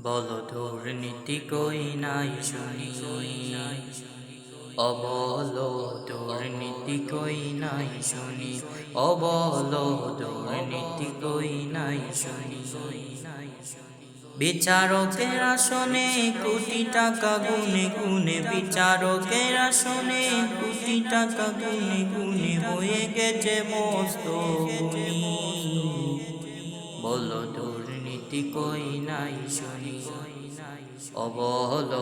বলো দুর্নীতি কই নাই শুনি। অবল দুর্নীতি কই নাই শুনি। অবল দুর্নীতি কই নাই শুনি। বিচারকের আসনে কোটি টাকা গুনে গুনে, বিচারকের আসনে কোটি টাকা গুনে গুনে হয়ে গেছে মস্ত গুণী। দুর্নীতি কই নাই শুনি। অবহল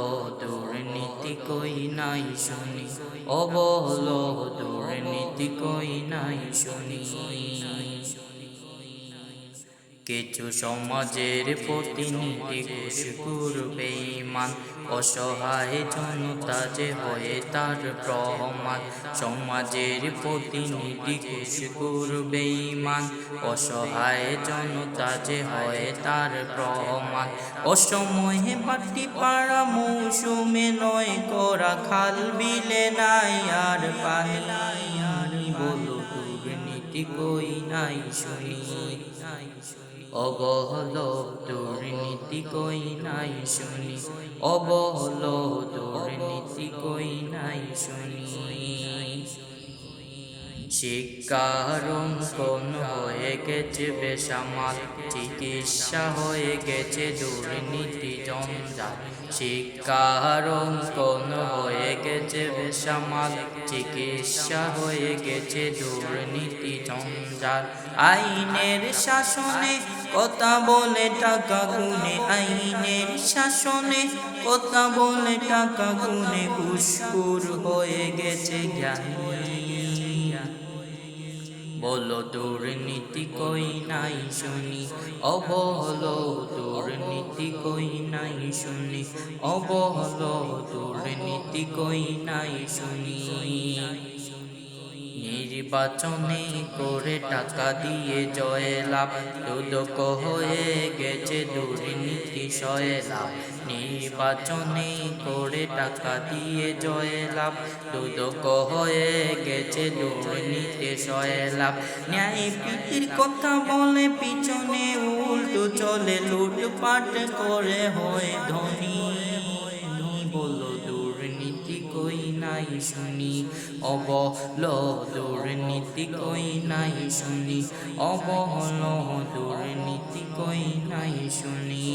দুর্নীতি কই নাই শুনি। অবহল দুর্নীতি কই নাই শুনি। কিছু সমাজের প্রতিনিধি ঘুষ করবে ইমান অসহায় জনতা যে হয়ে তার প্রমাণ। সমাজের প্রতিনিধি ঘুষ করবে ইমান অসহায় জনতা যে হয় তার প্রমাণ। অসময়ে বাটি পাড়া মৌসুমে নয়, করা খাল বিলে নাই আর পানি। কই নাই শুনি। অবহল দুর্নীতি কই নাই শুনি। অবহল দুর্নীতি কই নাই শুনি। শিক্ষার কোন হয়ে গেছে বেসামাল? চিকিৎসা হয়ে গেছে দুর্নীতি জঞ্জাল। শিক্ষার কোন হয়ে গেছে বেসামাল? চিকিৎসা হয়ে গেছে দুর্নীতি জঞ্জাল। আইনের শাসনে কথা বলে টাকা গুনে, আইনের শাসনে কথা বলে টাকা গুনে ঘুষখুর হয়ে গেছে জ্ঞানী। বলো, দুর্নীতি কই নাই শুনি। অবহল, দুর্নীতি কই নাই শুনি। অবহল, দুর্নীতি কই নাই শুনি। নির্বাচনে করে টাকা দিয়ে জয় লাভ দুদক হয়ে গেছে দুর্নীতি সয়ে লাভ নির্বাচনে করে টাকা দিয়ে জয় লাভ দুদক হয়ে গেছে দুর্নীতি সয়ে লাভ ন্যায় প্রীতির কথা বলে পিছনে উল্টো চলে, লুটপাট করে হয় ধনী। বলো দুর্নীতি কই নাই শুনি অবল দুর্নীতি কই নাই শুনি অবহল দুর্নীতি কই নাই শুনি।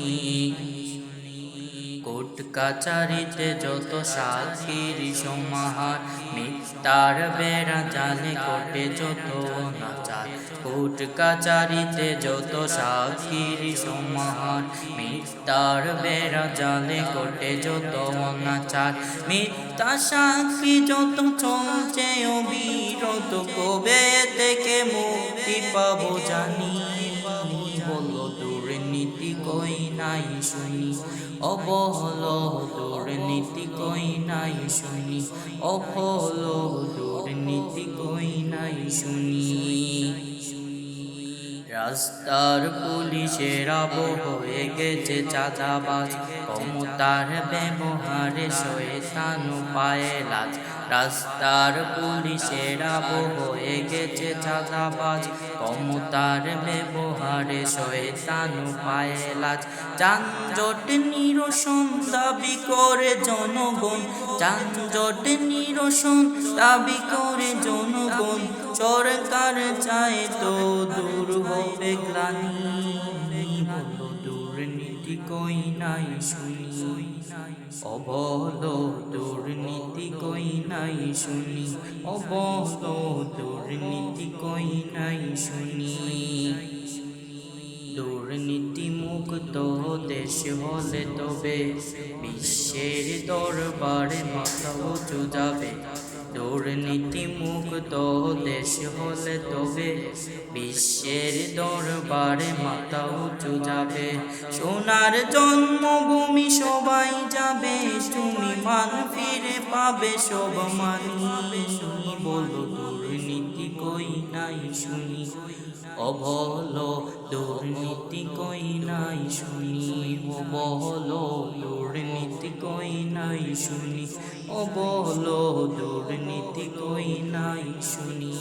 কোট কাচারিতে যত সাথির সমাহার, মিথ্যার বেড়া জালে কোটে যত নাচার কোর্ট কাচারিতে যত সাক্ষীর সমাহার মিথ্যার বেড়া জালে কোটে যত নাচার মিথ্যা সাক্ষী যত চলছে অবিরত, কবে থেকে মুক্তি পাবো জানি বলো দুর্নীতি কই নাই শুনি অবহল দুর্নীতি কই নাই শুনি অবহল দুর্নীতি কই নাই শুনি। রাস্তার পুলিশের আবহ হয়ে গেছে চাঁদাবাজ। ক্ষমতার ব্যবহারে শয়তান পায়ে লাজ। রাস্তার পুলিশের হয়ে গেছে চাঁদাবাজ। ক্ষমতার ব্যবহারে শয়তান পায়ে লাজ। যানজট নিরসন দাবি করে জনগণ। যানজট নিরসন দাবি করে জনগণ। সরকার চায় তো দূর হবে গ্লানি। দুর্নীতি কই নাই শুনি? অবল দুর্নীতি কই নাই শুনি? অবল দুর্নীতি কই নাই শুনি? দুর্নীতি মুক্ত দেশ হলে তবে বিশ্বের দরবারে মাথা উঁচু যাবে। মুক্ত দেশ হলে তবে বিশ্বের দরবারে মাথা উঁচু যাবে। সোনার জন্মভূমি সবাই যাবে, তুমি মান ফিরে পাবে, সব মানি বলো দুর্নীতি কই নাই শুনি। অবল দুর্নীতি কই নাই শুনি? অবল দুর্নীতি কই নাই শুনি অবল দুর্নীতি কই নাই শুনি?